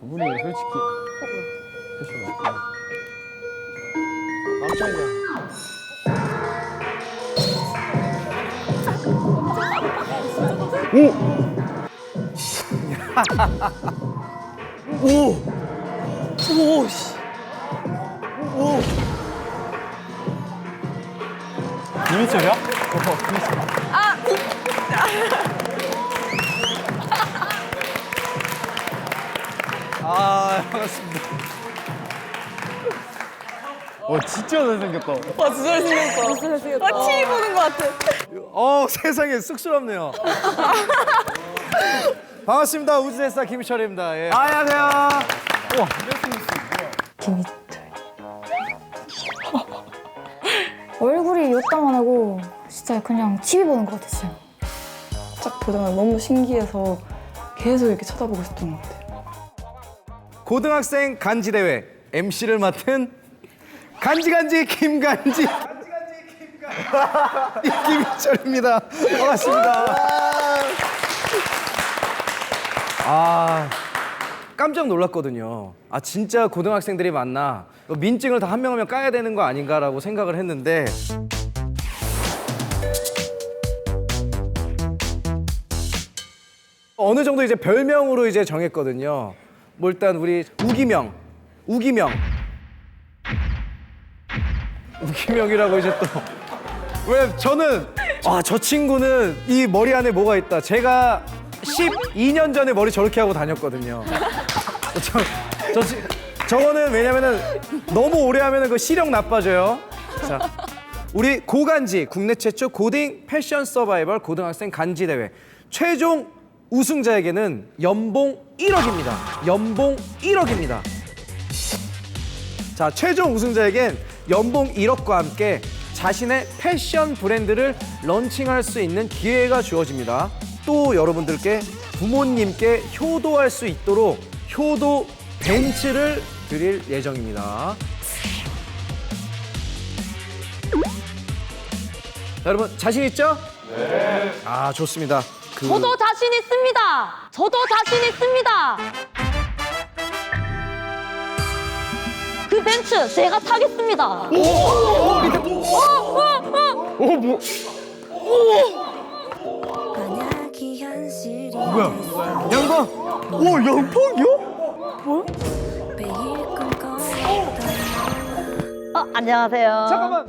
그분이 솔직히. 패션 깜짝이야. 비밀철이야? 아 반갑습니다. 어 진짜 잘생겼다. 와 진짜 잘생겼다. 잘생겼다. 와 TV 보는 것 같아. 어 세상에 쑥스럽네요. 반갑습니다 우주대스타 김희철입니다. 예. 안녕하세요. 김희철. 얼굴이 요따만하고 진짜 그냥 TV 보는 것 같았어요. 딱 보자마자 너무 신기해서 계속 이렇게 쳐다보고 있었던 것 같아요. 고등학생 간지 대회 MC를 맡은 간지간지 김간지. 김희철입니다. 반갑습니다. 아 깜짝 놀랐거든요. 아 진짜 고등학생들이 많나? 민증을 다 한명한명 까야 되는 거 아닌가라고 생각을 했는데 어느 정도 이제 별명으로 이제 정했거든요. 뭐 일단 우리 우기명, 우기명, 우기명이라고 이제 또 왜 저는 아 저 친구는 이 머리 안에 뭐가 있다. 제가 12년 전에 머리 저렇게 하고 다녔거든요. 저, 저 지- 저거는 왜냐면은 너무 오래 하면은 그 시력 나빠져요. 자, 우리 고간지 국내 최초 고딩 패션 서바이벌 고등학생 간지 대회 최종 우승자에게는 연봉 1억입니다. 연봉 1억입니다. 자, 최종 우승자에겐 연봉 1억과 함께 자신의 패션 브랜드를 런칭할 수 있는 기회가 주어집니다. 또 여러분들께 부모님께 효도할 수 있도록 효도 벤츠를 드릴 예정입니다. 자, 여러분 자신 있죠? 네. 아, 좋습니다. 그... 저도 자신 있습니다. 저도 자신 있습니다. 그 벤츠 제가 타겠습니다. 만약이 현실이 양방! 오, 양방이요? 꿈꿔왔던 어, 안녕하세요. 잠깐만.